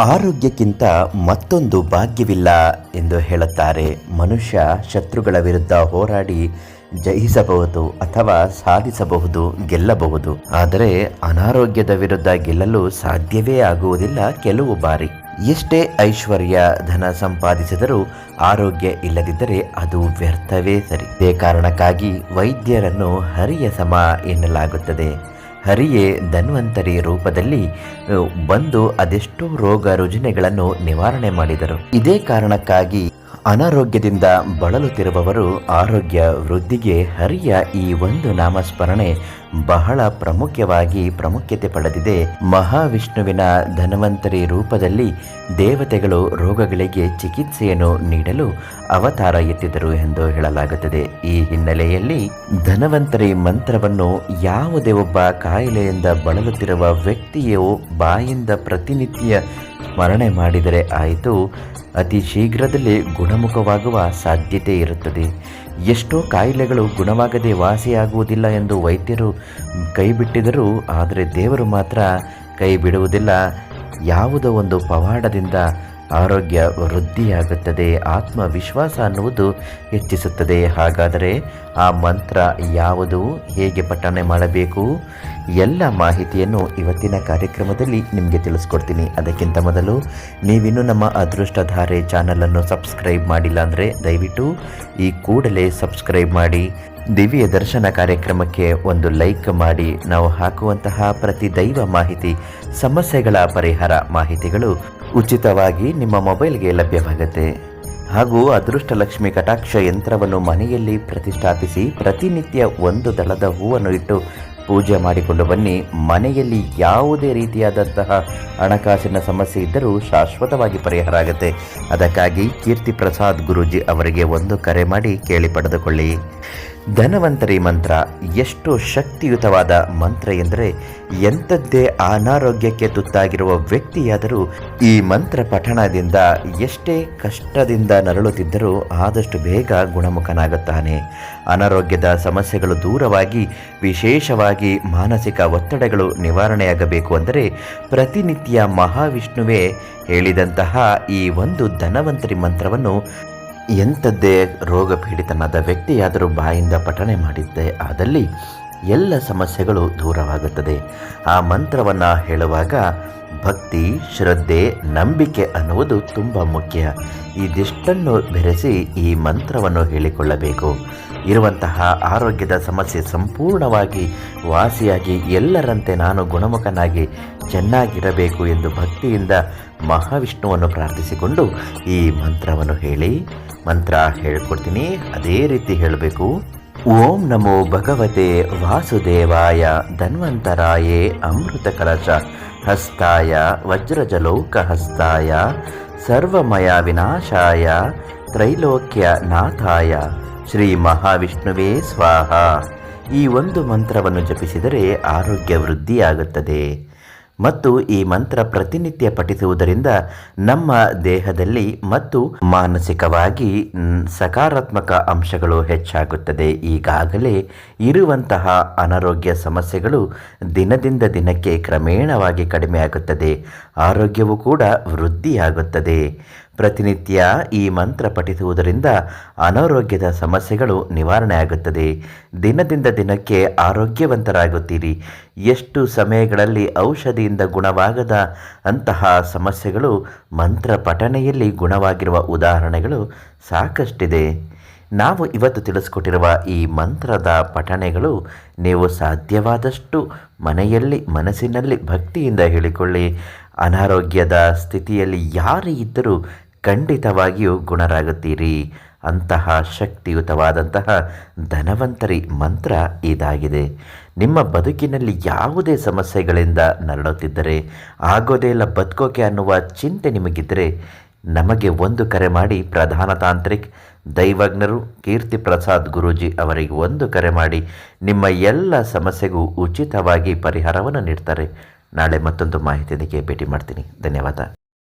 ಆರೋಗ್ಯಕ್ಕಿಂತ ಮತ್ತೊಂದು ಭಾಗ್ಯವಿಲ್ಲ ಎಂದು ಹೇಳುತ್ತಾರೆ. ಮನುಷ್ಯ ಶತ್ರುಗಳ ವಿರುದ್ಧ ಹೋರಾಡಿ ಜಯಿಸಬಹುದು ಅಥವಾ ಸಾಧಿಸಬಹುದು, ಗೆಲ್ಲಬಹುದು. ಆದರೆ ಅನಾರೋಗ್ಯದ ವಿರುದ್ಧ ಗೆಲ್ಲಲು ಸಾಧ್ಯವೇ ಆಗುವುದಿಲ್ಲ ಕೆಲವು ಬಾರಿ. ಎಷ್ಟೇ ಐಶ್ವರ್ಯ, ಧನ ಸಂಪಾದಿಸಿದರೂ ಆರೋಗ್ಯ ಇಲ್ಲದಿದ್ದರೆ ಅದು ವ್ಯರ್ಥವೇ ಸರಿ. ಇದೇ ಕಾರಣಕ್ಕಾಗಿ ವೈದ್ಯರನ್ನು ಹರಿಯ ಸಮ ಎನ್ನಲಾಗುತ್ತದೆ. ಹರಿಯೇ ಧನ್ವಂತರಿ ರೂಪದಲ್ಲಿ ಬಂದು ಅದೆಷ್ಟೋ ರೋಗ ರುಜಿನಗಳನ್ನು ನಿವಾರಣೆ ಮಾಡಿದರು. ಇದೇ ಕಾರಣಕ್ಕಾಗಿ ಅನಾರೋಗ್ಯದಿಂದ ಬಳಲುತ್ತಿರುವವರು ಆರೋಗ್ಯ ವೃದ್ಧಿಗೆ ಹರಿಯ ಈ ಒಂದು ನಾಮಸ್ಮರಣೆ ಬಹಳ ಪ್ರಮುಖವಾಗಿ ಪ್ರಾಮುಖ್ಯತೆ ಪಡೆದಿದೆ. ಮಹಾವಿಷ್ಣುವಿನ ಧನ್ವಂತರಿ ರೂಪದಲ್ಲಿ ದೇವತೆಗಳು ರೋಗಗಳಿಗೆ ಚಿಕಿತ್ಸೆಯನ್ನು ನೀಡಲು ಅವತಾರ ಎತ್ತಿದರು ಎಂದು ಹೇಳಲಾಗುತ್ತದೆ. ಈ ಹಿನ್ನೆಲೆಯಲ್ಲಿ ಧನವಂತರಿ ಮಂತ್ರವನ್ನು ಯಾವುದೇ ಒಬ್ಬ ಕಾಯಿಲೆಯಿಂದ ಬಳಲುತ್ತಿರುವ ವ್ಯಕ್ತಿಯು ಬಾಯಿಂದ ಪ್ರತಿನಿತ್ಯ ಸ್ಮರಣೆ ಮಾಡಿದರೆ ಆಯಿತು. ಅತಿ ಶೀಘ್ರದಲ್ಲೇ ಗುಣಮುಖವಾಗುವ ಸಾಧ್ಯತೆ ಇರುತ್ತದೆ. ಎಷ್ಟೋ ಕಾಯಿಲೆಗಳು ಗುಣವಾಗದೆ ವಾಸಿಯಾಗುವುದಿಲ್ಲ ಎಂದು ವೈದ್ಯರು ಕೈಬಿಟ್ಟಿದರು ಆದರೆ ದೇವರು ಮಾತ್ರ ಕೈ ಬಿಡುವುದಿಲ್ಲ ಯಾವುದೋ ಒಂದು ಪವಾಡದಿಂದ ಆರೋಗ್ಯ ವೃದ್ಧಿಯಾಗುತ್ತದೆ, ಆತ್ಮವಿಶ್ವಾಸ ಅನ್ನುವುದು ಹೆಚ್ಚಿಸುತ್ತದೆ. ಹಾಗಾದರೆ ಆ ಮಂತ್ರ ಯಾವುದು? ಹೇಗೆ ಪಠಣೆ ಮಾಡಬೇಕು? ಎಲ್ಲ ಮಾಹಿತಿಯನ್ನು ಇವತ್ತಿನ ಕಾರ್ಯಕ್ರಮದಲ್ಲಿ ನಿಮಗೆ ತಿಳಿಸ್ಕೊಡ್ತೀನಿ. ಅದಕ್ಕಿಂತ ಮೊದಲು ನೀವಿನ್ನೂ ನಮ್ಮ ಅದೃಷ್ಟಧಾರೆ ಚಾನಲನ್ನು ಸಬ್ಸ್ಕ್ರೈಬ್ ಮಾಡಿಲ್ಲ ಅಂದರೆ ದಯವಿಟ್ಟು ಈ ಕೂಡಲೇ ಸಬ್ಸ್ಕ್ರೈಬ್ ಮಾಡಿ. ದಿವ್ಯ ದರ್ಶನ ಕಾರ್ಯಕ್ರಮಕ್ಕೆ ಒಂದು ಲೈಕ್ ಮಾಡಿ. ನಾವು ಹಾಕುವಂತಹ ಪ್ರತಿ ದೈವ ಮಾಹಿತಿ, ಸಮಸ್ಯೆಗಳ ಪರಿಹಾರ ಮಾಹಿತಿಗಳು ಉಚಿತವಾಗಿ ನಿಮ್ಮ ಮೊಬೈಲ್ಗೆ ಲಭ್ಯವಾಗುತ್ತೆ. ಹಾಗೂ ಅದೃಷ್ಟ ಲಕ್ಷ್ಮಿ ಕಟಾಕ್ಷ ಯಂತ್ರವನ್ನು ಮನೆಯಲ್ಲಿ ಪ್ರತಿಷ್ಠಾಪಿಸಿ ಪ್ರತಿನಿತ್ಯ ಒಂದು ದಳದ ಹೂವನ್ನು ಇಟ್ಟು ಪೂಜೆ ಮಾಡಿಕೊಂಡು ಬನ್ನಿ. ಮನೆಯಲ್ಲಿ ಯಾವುದೇ ರೀತಿಯಾದಂತಹ ಹಣಕಾಸಿನ ಸಮಸ್ಯೆ ಇದ್ದರೂ ಶಾಶ್ವತವಾಗಿ ಪರಿಹಾರ ಆಗುತ್ತೆ. ಅದಕ್ಕಾಗಿ ಕೀರ್ತಿ ಪ್ರಸಾದ್ ಗುರೂಜಿ ಅವರಿಗೆ ಒಂದು ಕರೆ ಮಾಡಿ ಕೇಳಿ ಪಡೆದುಕೊಳ್ಳಿ. ಧನವಂತರಿ ಮಂತ್ರ ಎಷ್ಟು ಶಕ್ತಿಯುತವಾದ ಮಂತ್ರ ಎಂದರೆ ಎಂಥದ್ದೇ ಅನಾರೋಗ್ಯಕ್ಕೆ ತುತ್ತಾಗಿರುವ ವ್ಯಕ್ತಿಯಾದರೂ ಈ ಮಂತ್ರ ಪಠಣದಿಂದ ಎಷ್ಟೇ ಕಷ್ಟದಿಂದ ನರಳುತ್ತಿದ್ದರೂ ಆದಷ್ಟು ಬೇಗ ಗುಣಮುಖನಾಗುತ್ತಾನೆ. ಅನಾರೋಗ್ಯದ ಸಮಸ್ಯೆಗಳು ದೂರವಾಗಿ, ವಿಶೇಷವಾಗಿ ಮಾನಸಿಕ ಒತ್ತಡಗಳು ನಿವಾರಣೆಯಾಗಬೇಕು ಅಂದರೆ ಪ್ರತಿನಿತ್ಯ ಮಹಾವಿಷ್ಣುವೇ ಹೇಳಿದಂತಹ ಈ ಒಂದು ಧನವಂತರಿ ಮಂತ್ರವನ್ನು ಎಂಥದ್ದೇ ರೋಗ ಪೀಡಿತನಾದ ವ್ಯಕ್ತಿಯಾದರೂ ಬಾಯಿಂದ ಪಠಣೆ ಮಾಡಿದ್ದೆ ಆದಲ್ಲಿ ಎಲ್ಲ ಸಮಸ್ಯೆಗಳು ದೂರವಾಗುತ್ತದೆ. ಆ ಮಂತ್ರವನ್ನು ಹೇಳುವಾಗ ಭಕ್ತಿ, ಶ್ರದ್ಧೆ, ನಂಬಿಕೆ ಅನ್ನುವುದು ತುಂಬ ಮುಖ್ಯ. ಇದಿಷ್ಟನ್ನು ಬೆರೆಸಿ ಈ ಮಂತ್ರವನ್ನು ಹೇಳಿಕೊಳ್ಳಬೇಕು. ಇರುವಂತಹ ಆರೋಗ್ಯದ ಸಮಸ್ಯೆ ಸಂಪೂರ್ಣವಾಗಿ ವಾಸಿಯಾಗಿ ಎಲ್ಲರಂತೆ ನಾನು ಗುಣಮುಖನಾಗಿ ಚೆನ್ನಾಗಿರಬೇಕು ಎಂದು ಭಕ್ತಿಯಿಂದ ಮಹಾವಿಷ್ಣುವನ್ನು ಪ್ರಾರ್ಥಿಸಿಕೊಂಡು ಈ ಮಂತ್ರವನ್ನು ಹೇಳಿ, ಮಂತ್ರ ಹೇಳ್ಕೊಡ್ತೀನಿ. ಅದೇ ರೀತಿ ಹೇಳಬೇಕು. ಓಂ ನಮೋ ಭಗವತೆ ವಾಸುದೇವಾಯ ಧನ್ವಂತರಾಯೇ ಅಮೃತ ಕಲಶ ಹಸ್ತಾಯ ವಜ್ರಜಲೌಕ ಹಸ್ತಾಯ ಸರ್ವಮಯ ವಿನಾಶಾಯ, ತ್ರೈಲೋಕ್ಯ ನಾಥಾಯ. ಶ್ರೀ ಮಹಾವಿಷ್ಣುವೇ ಸ್ವಾಹ. ಈ ಒಂದು ಮಂತ್ರವನ್ನು ಜಪಿಸಿದರೆ ಆರೋಗ್ಯ ವೃದ್ಧಿಯಾಗುತ್ತದೆ. ಮತ್ತು ಈ ಮಂತ್ರ ಪ್ರತಿನಿತ್ಯ ಪಠಿಸುವುದರಿಂದ ನಮ್ಮ ದೇಹದಲ್ಲಿ ಮತ್ತು ಮಾನಸಿಕವಾಗಿ ಸಕಾರಾತ್ಮಕ ಅಂಶಗಳು ಹೆಚ್ಚಾಗುತ್ತದೆ. ಈಗಾಗಲೇ ಇರುವಂತಹ ಅನಾರೋಗ್ಯ ಸಮಸ್ಯೆಗಳು ದಿನದಿಂದ ದಿನಕ್ಕೆ ಕ್ರಮೇಣವಾಗಿ ಕಡಿಮೆಯಾಗುತ್ತದೆ. ಆರೋಗ್ಯವು ಕೂಡ ವೃದ್ಧಿಯಾಗುತ್ತದೆ. ಪ್ರತಿನಿತ್ಯ ಈ ಮಂತ್ರ ಪಠಿಸುವುದರಿಂದ ಅನಾರೋಗ್ಯದ ಸಮಸ್ಯೆಗಳು ನಿವಾರಣೆ ಆಗುತ್ತದೆ. ದಿನದಿಂದ ದಿನಕ್ಕೆ ಆರೋಗ್ಯವಂತರಾಗುತ್ತೀರಿ. ಎಷ್ಟು ಸಮಯಗಳಲ್ಲಿ ಔಷಧಿಯಿಂದ ಗುಣವಾಗದ ಅಂತಹ ಸಮಸ್ಯೆಗಳು ಮಂತ್ರ ಪಠಣೆಯಲ್ಲಿ ಗುಣವಾಗಿರುವ ಉದಾಹರಣೆಗಳು ಸಾಕಷ್ಟಿದೆ. ನಾವು ಇವತ್ತು ತಿಳಿಸ್ಕೊಟ್ಟಿರುವ ಈ ಮಂತ್ರದ ಪಠಣೆಗಳು ನೀವು ಸಾಧ್ಯವಾದಷ್ಟು ಮನೆಯಲ್ಲಿ, ಮನಸ್ಸಿನಲ್ಲಿ ಭಕ್ತಿಯಿಂದ ಹೇಳಿಕೊಳ್ಳಿ. ಅನಾರೋಗ್ಯದ ಸ್ಥಿತಿಯಲ್ಲಿ ಯಾರೇ ಇದ್ದರೂ ಖಂಡಿತವಾಗಿಯೂ ಗುಣರಾಗುತ್ತೀರಿ. ಅಂತಹ ಶಕ್ತಿಯುತವಾದಂತಹ ಧನವಂತರಿ ಮಂತ್ರ ಇದಾಗಿದೆ. ನಿಮ್ಮ ಬದುಕಿನಲ್ಲಿ ಯಾವುದೇ ಸಮಸ್ಯೆಗಳಿಂದ ನರಳುತ್ತಿದ್ದರೆ, ಆಗೋದೇ ಇಲ್ಲ ಬದುಕೋಕೆ ಅನ್ನುವ ಚಿಂತೆ ನಿಮಗಿದ್ದರೆ ನಮಗೆ ಒಂದು ಕರೆ ಮಾಡಿ ಪ್ರಧಾನ ತಾಂತ್ರಿಕ್ ದೈವಜ್ಞರು ಕೀರ್ತಿ ಪ್ರಸಾದ್ ಗುರೂಜಿ ಅವರಿಗೆ ಒಂದು ಕರೆ ಮಾಡಿ ನಿಮ್ಮ ಎಲ್ಲ ಸಮಸ್ಯೆಗೂ ಉಚಿತವಾಗಿ ಪರಿಹಾರವನ್ನು ನೀಡ್ತಾರೆ. ನಾಳೆ ಮತ್ತೊಂದು ಮಾಹಿತಿಯೊಂದಿಗೆ ಭೇಟಿ ಮಾಡ್ತೀನಿ. ಧನ್ಯವಾದ.